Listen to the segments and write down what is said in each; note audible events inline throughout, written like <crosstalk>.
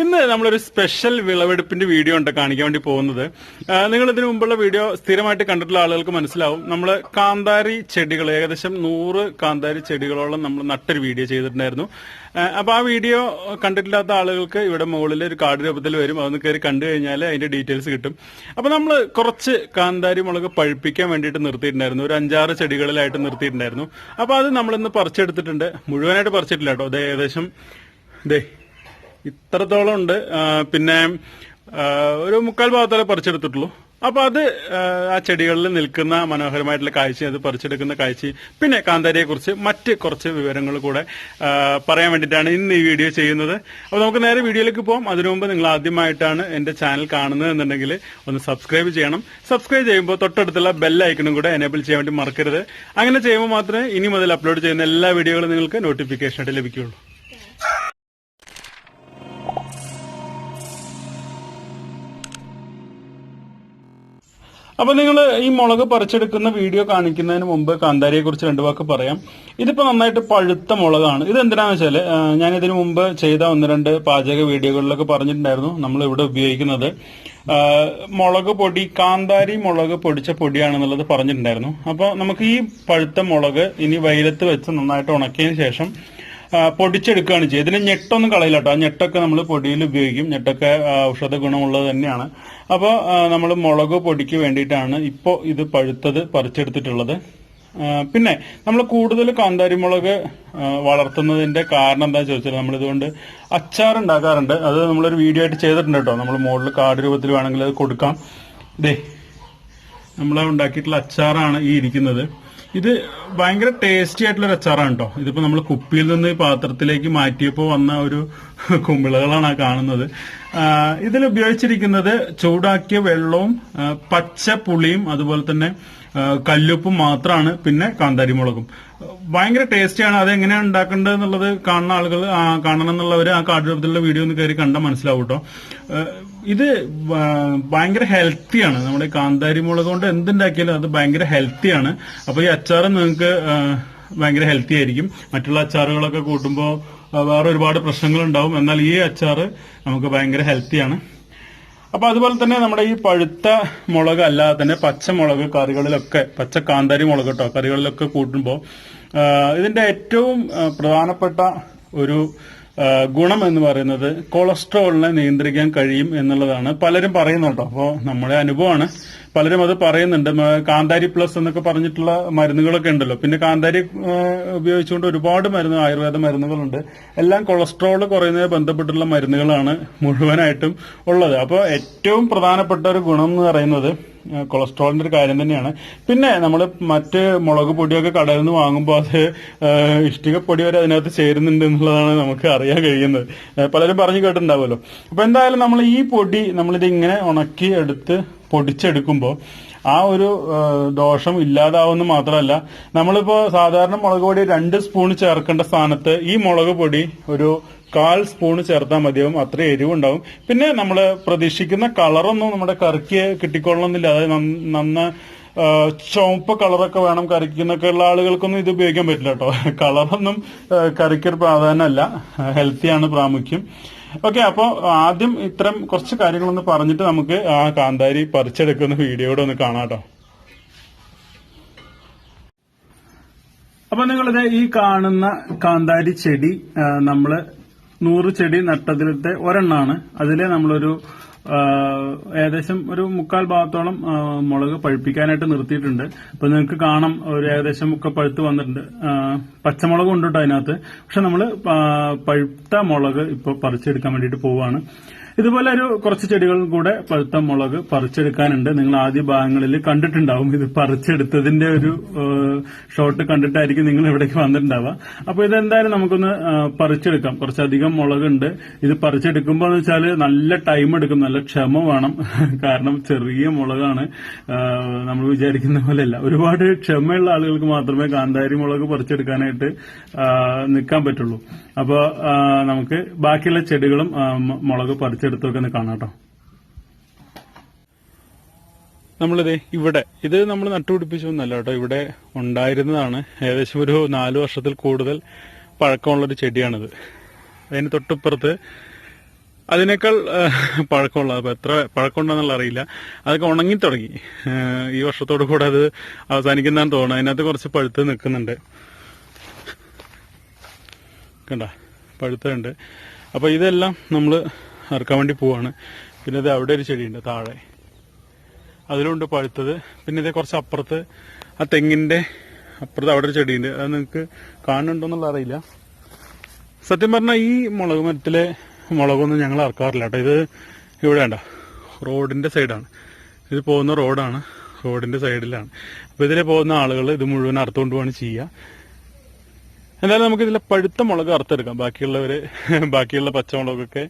ഇന്ന് നമ്മളൊരു special വിളവെടുപ്പിന്റെ video ഉണ്ട് കാണിക്കാൻ വേണ്ടി പോകുന്നത്. നിങ്ങൾ ഇതിനു മുമ്പുള്ള വീഡിയോ സ്ഥിരമായിട്ട് കണ്ടിട്ടുള്ള ആളുകൾക്ക് മനസ്സിലാവും. നമ്മൾ കാന്താരി ചെടികൾ ഏകദേശം നൂറ് കാന്താരി ചെടികളോളം നമ്മൾ നട്ടൊരു വീഡിയോ ചെയ്തിട്ടുണ്ടായിരുന്നു. അപ്പൊ ആ വീഡിയോ കണ്ടിട്ടില്ലാത്ത ആളുകൾക്ക് ഇവിടെ മുകളിൽ ഒരു കാർഡ് രൂപത്തിൽ വരും. അതൊന്ന് കയറി കണ്ടു കഴിഞ്ഞാൽ അതിന്റെ ഡീറ്റെയിൽസ് കിട്ടും. അപ്പൊ നമ്മൾ കുറച്ച് കാന്താരി മുളക് പഴുപ്പിക്കാൻ വേണ്ടിയിട്ട് നിർത്തിയിട്ടുണ്ടായിരുന്നു. ഒരു അഞ്ചാറ് ചെടികളിലായിട്ട് നിർത്തിയിട്ടുണ്ടായിരുന്നു. അപ്പൊ അത് നമ്മളിന്ന് പറിച്ചെടുത്തിട്ടുണ്ട്. മുഴുവനായിട്ട് പറിച്ചിട്ടില്ല കേട്ടോ. അത് ഏകദേശം ദേ ഇത്രത്തോളം ഉണ്ട്. പിന്നെ ഒരു മുക്കാൽ ഭാഗത്തോടെ പറിച്ചെടുത്തിട്ടുള്ളൂ. അപ്പൊ അത് ആ, ചെടികളിൽ നിൽക്കുന്ന മനോഹരമായിട്ടുള്ള കാഴ്ച അത് പറിച്ചെടുക്കുന്ന കാഴ്ച പിന്നെ കാന്താരിയെ കുറിച്ച് മറ്റ് കുറച്ച് വിവരങ്ങൾ കൂടെ പറയാൻ വേണ്ടിയിട്ടാണ് ഇന്ന് ഈ വീഡിയോ ചെയ്യുന്നത്. അപ്പൊ നമുക്ക് നേരെ വീഡിയോയിലേക്ക് പോകാം അതിനു മുമ്പ് നിങ്ങൾ ആദ്യമായിട്ടാണ് എന്റെ ചാനൽ കാണുന്നത് എന്നുണ്ടെങ്കിൽ ഒന്ന് സബ്സ്ക്രൈബ് ചെയ്യണം. സബ്സ്ക്രൈബ് ചെയ്യുമ്പോൾ തൊട്ടടുത്തുള്ള ബെൽ ഐക്കണും കൂടെ എനേബിൾ ചെയ്യാൻ വേണ്ടി മറക്കരുത്. അങ്ങനെ ചെയ്യുമ്പോൾ മാത്രമേ ഇനി മുതൽ അപ്ലോഡ് ചെയ്യുന്ന എല്ലാ വീഡിയോകളും നിങ്ങൾക്ക് നോട്ടിഫിക്കേഷൻ ആയിട്ട് ലഭിക്കുകയുള്ളൂ. അപ്പൊ നിങ്ങൾ ഈ മുളക് പറിച്ചെടുക്കുന്ന വീഡിയോ കാണിക്കുന്നതിന് മുമ്പ് കാന്താരിയെ കുറിച്ച് രണ്ടു വാക്ക് പറയാം. ഇതിപ്പോ നന്നായിട്ട് പഴുത്ത മുളകാണ്. ഇത് എന്തിനാന്ന് വെച്ചാൽ ഞാൻ ഇതിനു മുമ്പ് ചെയ്ത ഒന്ന് രണ്ട് പാചക വീഡിയോകളിലൊക്കെ പറഞ്ഞിട്ടുണ്ടായിരുന്നു. നമ്മൾ ഇവിടെ ഉപയോഗിക്കുന്നത്. മുളക് പൊടി കാന്താരി മുളക് പൊടിച്ച പൊടിയാണെന്നുള്ളത് പറഞ്ഞിട്ടുണ്ടായിരുന്നു. അപ്പോൾ നമുക്ക് ഈ പഴുത്ത മുളക് ഇനി വെയിലത്ത് വെച്ച് നന്നായിട്ട് ഉണക്കിയതിന് ശേഷം പൊടിച്ചെടുക്കുകയാണ് ചെയ്യുക. ഇതിന് ഞെട്ടൊന്നും കളയില്ല കേട്ടോ. ആ ഞെട്ടൊക്കെ നമ്മൾ പൊടിയിൽ ഉപയോഗിക്കും. ഞെട്ടൊക്കെ ഔഷധ ഗുണമുള്ളത് തന്നെയാണ്. അപ്പോൾ നമ്മൾ മുളക് പൊടിക്ക് വേണ്ടിയിട്ടാണ് ഇപ്പോൾ ഇത് പഴുത്തത് പറിച്ചെടുത്തിട്ടുള്ളത്. പിന്നെ നമ്മൾ കൂടുതൽ കാന്താരി മുളക് വളർത്തുന്നതിന്റെ കാരണം എന്താണെന്ന് ചോദിച്ചാൽ നമ്മൾ ഇതുകൊണ്ട് അച്ചാർ ഉണ്ടാക്കാറുണ്ട്. അത് നമ്മളൊരു വീഡിയോ ആയിട്ട് ചെയ്തിട്ടുണ്ട് കേട്ടോ. നമ്മൾ മുകളിൽ കാർഡ് രൂപത്തിൽ വേണമെങ്കിൽ അത് കൊടുക്കാം. ഇതേ നമ്മൾ ഉണ്ടാക്കിയിട്ടുള്ള അച്ചാറാണ് ഈ ഇരിക്കുന്നത്. ഇത് ഭയങ്കര ടേസ്റ്റി ആയിട്ടുള്ള ഒരു അച്ചാറാണ് കേട്ടോ ഇതിപ്പോ നമ്മൾ കുപ്പിയിൽ നിന്ന് പാത്രത്തിലേക്ക് മാറ്റിയപ്പോൾ വന്ന ഒരു <laughs> കുമ്പിളകളാണ് ആ കാണുന്നത്. ഇതിൽ ഉപയോഗിച്ചിരിക്കുന്നത് ചൂടാക്കിയ വെള്ളവും പച്ച പുളിയും അതുപോലെ തന്നെ കല്ലുപ്പും മാത്രമാണ് പിന്നെ കാന്താരിമുളകും. ഭയങ്കര ടേസ്റ്റിയാണ് അത് എങ്ങനെയാണ് ഉണ്ടാക്കേണ്ടത് എന്നുള്ളത് കാണുന്ന ആളുകൾ കാണണം എന്നുള്ളവർ ആ കാർഡ് രൂപത്തിലുള്ള വീഡിയോ ഒന്ന് കയറി കണ്ടാൽ മനസ്സിലാവും കേട്ടോ ഇത് ഭയങ്കര ഹെൽത്തിയാണ് നമ്മുടെ കാന്താരി മുളക് കൊണ്ട് എന്തുണ്ടാക്കിയാലും അത് ഭയങ്കര ഹെൽത്തിയാണ് അപ്പൊ ഈ അച്ചാർ നിങ്ങൾക്ക് ഭയങ്കര ഹെൽത്തി ആയിരിക്കും. മറ്റുള്ള അച്ചാറുകളൊക്കെ കൂട്ടുമ്പോൾ വേറെ ഒരുപാട് പ്രശ്നങ്ങൾ ഉണ്ടാവും എന്നാൽ ഈ അച്ചാർ നമുക്ക് ഭയങ്കര ഹെൽത്തിയാണ് അപ്പൊ അതുപോലെ തന്നെ നമ്മുടെ ഈ പഴുത്ത മുളക് അല്ലാതെ തന്നെ പച്ചമുളക് കറികളിലൊക്കെ പച്ച കാന്താരി മുളക് കേട്ടോ കറികളിലൊക്കെ കൂട്ടുമ്പോൾ ഇതിന്റെ ഏറ്റവും പ്രധാനപ്പെട്ട ഒരു ഗുണം എന്ന് പറയുന്നത് കൊളസ്ട്രോളിനെ നിയന്ത്രിക്കാൻ കഴിയും എന്നുള്ളതാണ്. പലരും പറയുന്നുണ്ടോ. അപ്പോൾ നമ്മുടെ അനുഭവമാണ്. പലരും അത് പറയുന്നുണ്ട്. കാന്താരി പ്ലസ് എന്നൊക്കെ പറഞ്ഞിട്ടുള്ള മരുന്നുകളൊക്കെ ഉണ്ടല്ലോ. പിന്നെ കാന്താരി ഉപയോഗിച്ചുകൊണ്ട് ഒരുപാട് മരുന്ന് ആയുർവേദ മരുന്നുകളുണ്ട്. എല്ലാം കൊളസ്ട്രോൾ കുറയുന്നതിന് ബന്ധപ്പെട്ടുള്ള മരുന്നുകളാണ് മുഴുവനായിട്ടും ഉള്ളത്. അപ്പോൾ ഏറ്റവും പ്രധാനപ്പെട്ട ഒരു ഗുണം എന്ന് പറയുന്നത് കൊളസ്ട്രോളിന്റെ ഒരു കാര്യം തന്നെയാണ്. പിന്നെ നമ്മൾ മറ്റ് മുളക് പൊടിയൊക്കെ കടയിൽ നിന്ന് വാങ്ങുമ്പോൾ അത് ഇഷ്ടികപ്പൊടി ഇഷ്ടിക പൊടി വരെ അതിനകത്ത് ചേരുന്നുണ്ട് എന്നുള്ളതാണ് നമുക്ക് അറിയാൻ കഴിയുന്നത്. പലരും പറഞ്ഞു കേട്ടിട്ടുണ്ടാവുമല്ലോ. അപ്പൊ എന്തായാലും നമ്മൾ ഈ പൊടി നമ്മളിത് ഇങ്ങനെ ഉണക്കി എടുത്ത് പൊടിച്ചെടുക്കുമ്പോൾ ആ ഒരു ദോഷം ഇല്ലാതാവുന്ന മാത്രമല്ല നമ്മളിപ്പോ സാധാരണ മുളക് പൊടി രണ്ട് സ്പൂൺ ചേർക്കേണ്ട സ്ഥാനത്ത് ഈ മുളക് പൊടി ഒരു കാൽ സ്പൂൺ ചേർത്താൽ മതിയാവും. അത്ര എരിവുണ്ടാവും. പിന്നെ നമ്മൾ പ്രതീക്ഷിക്കുന്ന കളറൊന്നും നമ്മുടെ കറിക്ക് കിട്ടിക്കൊള്ളണമെന്നില്ല. അതായത് നന്ന- ചുവപ്പ് കളറൊക്കെ വേണം കറിക്കുന്നൊക്കെ ഉള്ള ആളുകൾക്കൊന്നും ഇത് ഉപയോഗിക്കാൻ പറ്റില്ല കേട്ടോ. <laughs> കളറൊന്നും കറിക്കൊരു പ്രാധാന്യമല്ല. ഹെൽത്തിയാണ് പ്രാമുഖ്യം. ഓക്കെ അപ്പോൾ ആദ്യം ഇത്തരം കുറച്ച് കാര്യങ്ങളൊന്ന് പറഞ്ഞിട്ട് നമുക്ക് ആ കാന്താരി പറിച്ചെടുക്കുന്ന വീഡിയോയുടെ ഒന്ന് കാണാം കേട്ടോ. അപ്പൊ നിങ്ങളിത് ഈ കാണുന്ന കാന്താരി ചെടി നമ്മൾ നൂറ് ചെടി നട്ടതിലത്തെ ഒരെണ്ണാണ്. അതിലെ നമ്മളൊരു ഏകദേശം ഒരു മുക്കാൽ ഭാഗത്തോളം മുളക് പഴുപ്പിക്കാനായിട്ട് നിർത്തിയിട്ടുണ്ട്. അപ്പൊ നിങ്ങൾക്ക് കാണാം ഒരു ഏകദേശം മുക്ക പഴുത്ത് വന്നിട്ടുണ്ട്. പച്ചമുളകും ഉണ്ട് അതിനകത്ത്. പക്ഷെ നമ്മൾ പഴുത്ത മുളക് ഇപ്പൊ പറിച്ചെടുക്കാൻ വേണ്ടിയിട്ട് പോവാണ്. ഇതുപോലെ ഒരു കുറച്ച് ചെടികളും കൂടെ പഴുത്ത മുളക് പറിച്ചെടുക്കാനുണ്ട്. നിങ്ങൾ ആദ്യ ഭാഗങ്ങളിൽ കണ്ടിട്ടുണ്ടാവും. ഇത് പറിച്ചെടുത്തതിന്റെ ഒരു ഷോട്ട് കണ്ടിട്ടായിരിക്കും നിങ്ങൾ ഇവിടേക്ക് വന്നിട്ടുണ്ടാവുക. അപ്പൊ ഇതെന്തായാലും നമുക്കൊന്ന് പറിച്ചെടുക്കാം. കുറച്ചധികം മുളകുണ്ട്. ഇത് പറിച്ചെടുക്കുമ്പോൾ എന്ന് വെച്ചാൽ നല്ല ടൈം എടുക്കും. നല്ല ക്ഷമ വേണം. <laughs> കാരണം ചെറിയ മുളകാണ് നമ്മൾ വിചാരിക്കുന്ന പോലെയല്ല. ഒരുപാട് ക്ഷമയുള്ള ആളുകൾക്ക് മാത്രമേ കാന്താരി മുളക് പറിച്ചെടുക്കാനായിട്ട് നിൽക്കാൻ പറ്റുള്ളൂ. അപ്പോൾ നമുക്ക് ബാക്കിയുള്ള ചെടികളും മുളക് മ- പറിച്ചെടുത്തൊക്കെ ഒന്ന് കാണാം കേട്ടോ. നമ്മളിത് ഇവിടെ ഇത് നമ്മൾ നട്ടുപിടിപ്പിച്ചൊന്നല്ല കേട്ടോ. ഇവിടെ ഉണ്ടായിരുന്നതാണ് ഏകദേശം ഒരു നാല് വർഷത്തിൽ കൂടുതൽ പഴക്കമുള്ളൊരു ചെടിയാണിത്. അതിന് തൊട്ടിപ്പുറത്ത് അതിനേക്കാൾ പഴക്കമുള്ള അപ്പോൾ എത്ര പഴക്കമുണ്ടെന്നുള്ള അറിയില്ല. അതൊക്കെ ഉണങ്ങി തുടങ്ങി ഈ വർഷത്തോടു കൂടെ അത് അവസാനിക്കുന്നതാണ് തോന്നുന്നത് അതിനകത്ത് കുറച്ച് പഴുത്ത് നിൽക്കുന്നുണ്ട്. കണ്ട പഴുത്തുണ്ട് അപ്പോൾ ഇതെല്ലാം നമ്മൾ ഇറക്കാൻ വേണ്ടി പോവാണ്. പിന്നെ ഇത് അവിടെ ഒരു ചെടിയുണ്ട് താഴെ. അതിലുണ്ട് പഴുത്തത്. പിന്നെ ഇതേ കുറച്ച് അപ്പുറത്ത് ആ തെങ്ങിന്റെ അപ്പുറത്ത് അവിടെ ഒരു ചെടിയുണ്ട്. അത് നിങ്ങൾക്ക് കാണുന്നുണ്ടോന്നുള്ള അറിയില്ല. സത്യം പറഞ്ഞാൽ ഈ മുളക് മരത്തിലെ മുളകൊന്നും ഞങ്ങൾ അറക്കാറില്ല കേട്ടോ. ഇത് ഇവിടെ വേണ്ട റോഡിന്റെ സൈഡാണ്. ഇത് പോകുന്ന റോഡാണ്. റോഡിന്റെ സൈഡിലാണ്. അപ്പൊ ഇതിലെ പോകുന്ന ആളുകൾ ഇത് മുഴുവൻ അറുത്തുകൊണ്ട് പോവാണ് ചെയ്യുക എന്തായാലും നമുക്ക് ഇതിലെ പഴുത്ത മുളക് അറുത്തെടുക്കാം. ബാക്കിയുള്ളവര് ബാക്കിയുള്ള പച്ചമുളകൊക്കെ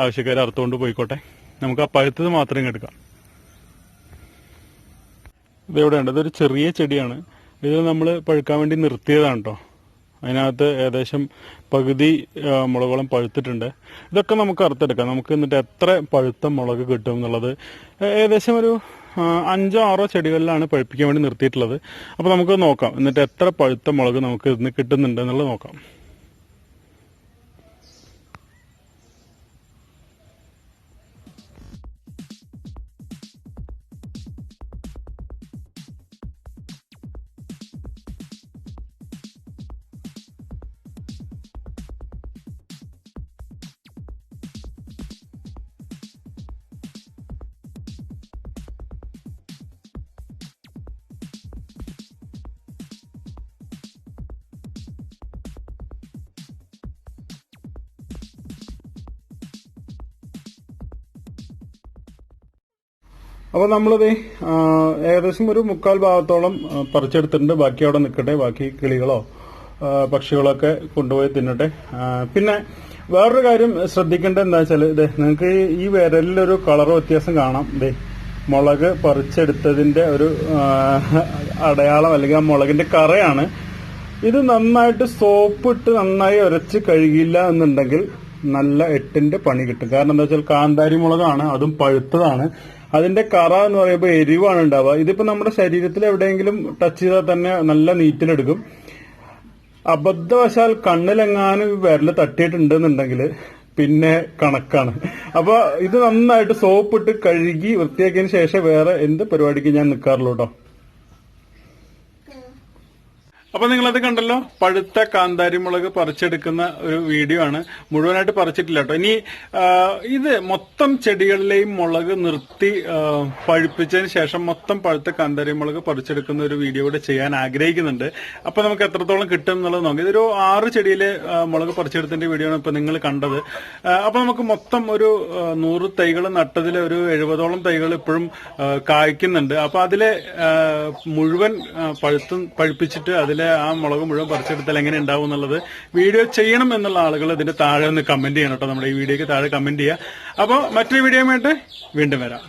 ആവശ്യക്കാർ അറുത്തുകൊണ്ട് പോയിക്കോട്ടെ. നമുക്ക് ആ പഴുത്തത് മാത്രം ഇങ്ങ് എടുക്കാം. ഇതെവിടെയുണ്ട് ഇതൊരു ചെറിയ ചെടിയാണ്. ഇത് നമ്മൾ പഴുക്കാൻ വേണ്ടി നിർത്തിയതാണ് കേട്ടോ അതിനകത്ത് ഏകദേശം പകുതി മുളകോളം പഴുത്തിട്ടുണ്ട്. ഇതൊക്കെ നമുക്ക് അറുത്തെടുക്കാം. നമുക്ക് എന്നിട്ട് എത്ര പഴുത്ത മുളക് കിട്ടും എന്നുള്ളത്. ഏകദേശം ഒരു അഞ്ചോ ആറോ ചെടികളിലാണ് പഴുപ്പിക്കാൻ വേണ്ടി നിർത്തിയിട്ടുള്ളത്. അപ്പോൾ നമുക്ക് നോക്കാം. എന്നിട്ട് എത്ര പഴുത്ത മുളക് നമുക്ക് ഇന്ന് കിട്ടുന്നുണ്ട് എന്നുള്ളത് നോക്കാം. അപ്പോൾ നമ്മളത് ഏകദേശം ഒരു മുക്കാൽ ഭാഗത്തോളം പറിച്ചെടുത്തിട്ടുണ്ട്. ബാക്കി അവിടെ നിൽക്കട്ടെ ബാക്കി കിളികളോ പക്ഷികളോ പക്ഷികളൊക്കെ കൊണ്ടുപോയി തിന്നട്ടെ. പിന്നെ വേറൊരു കാര്യം ശ്രദ്ധിക്കേണ്ടത് എന്താ വെച്ചാൽ ഇതേ നിങ്ങൾക്ക് ഈ വിരലിലൊരു കളർ വ്യത്യാസം കാണാം. ഇതേ മുളക് പറിച്ചെടുത്തതിന്റെ ഒരു അടയാളം അല്ലെങ്കിൽ ആ മുളകിന്റെ കറയാണ്. ഇത് നന്നായിട്ട് സോപ്പ് ഇട്ട് നന്നായി ഉരച്ച് കഴുകിയില്ല എന്നുണ്ടെങ്കിൽ നല്ല എട്ടിന്റെ പണി കിട്ടും. കാരണം എന്താ വെച്ചാൽ കാന്താരി മുളകാണ് അതും പഴുത്തതാണ്. അതിന്റെ കറ എന്ന് പറയുമ്പോൾ എരിവാണ് ഉണ്ടാവുക. ഇതിപ്പോ നമ്മുടെ ശരീരത്തിൽ എവിടെയെങ്കിലും ടച്ച് ചെയ്താൽ തന്നെ നല്ല നീറ്റിലെടുക്കും അബദ്ധവശാൽ കണ്ണിലെങ്ങാനും വിരൽ തട്ടിയിട്ടുണ്ടെന്നുണ്ടെങ്കിൽ പിന്നെ കണക്കാണ്. അപ്പൊ ഇത് നന്നായിട്ട് സോപ്പിട്ട് കഴുകി വൃത്തിയാക്കിയതിന് ശേഷം വേറെ എന്ത് പരിപാടിക്ക് ഞാൻ നിൽക്കാറുള്ളൂ കേട്ടോ. അപ്പൊ അത് കണ്ടല്ലോ? പഴുത്ത കാന്താരി മുളക് പറിച്ചെടുക്കുന്ന ഒരു വീഡിയോ ആണ്. മുഴുവനായിട്ട് പറിച്ചിട്ടില്ല കേട്ടോ. ഇനി ഇത് മൊത്തം ചെടികളിലെയും മുളക് നിർത്തി പഴുപ്പിച്ചതിന് ശേഷം മൊത്തം പഴുത്ത കാന്താരി മുളക് പറിച്ചെടുക്കുന്ന ഒരു വീഡിയോ കൂടെ ചെയ്യാൻ ആഗ്രഹിക്കുന്നുണ്ട്. അപ്പൊ നമുക്ക് എത്രത്തോളം കിട്ടും എന്നുള്ളത് നോക്കാം. ഇതൊരു ആറ് ചെടിയിലെ മുളക് പറിച്ചെടുത്തിന്റെ വീഡിയോ ആണ് ഇപ്പൊ നിങ്ങൾ കണ്ടത്. അപ്പൊ നമുക്ക് മൊത്തം ഒരു നൂറ് തൈകൾ നട്ടതിൽ ഒരു എഴുപതോളം തൈകൾ ഇപ്പോഴും കായ്ക്കുന്നുണ്ട്. അപ്പൊ അതിലെ മുഴുവൻ പഴുത്തും പഴുപ്പിച്ചിട്ട് അതിലെ ആ മുളക് മുഴുവൻ പറിച്ചെടുത്താൽ എങ്ങനെ ഉണ്ടാവും എന്നുള്ളത് വീഡിയോ ചെയ്യണം എന്നുള്ള ആളുകൾ ഇതിന്റെ താഴെ ഒന്ന് കമന്റ് ചെയ്യണം കേട്ടോ. നമ്മുടെ ഈ വീഡിയോക്ക് താഴെ കമന്റ് ചെയ്യുക. അപ്പോൾ മറ്റൊരു വീഡിയോയുമായിട്ട് വീണ്ടും വരാം.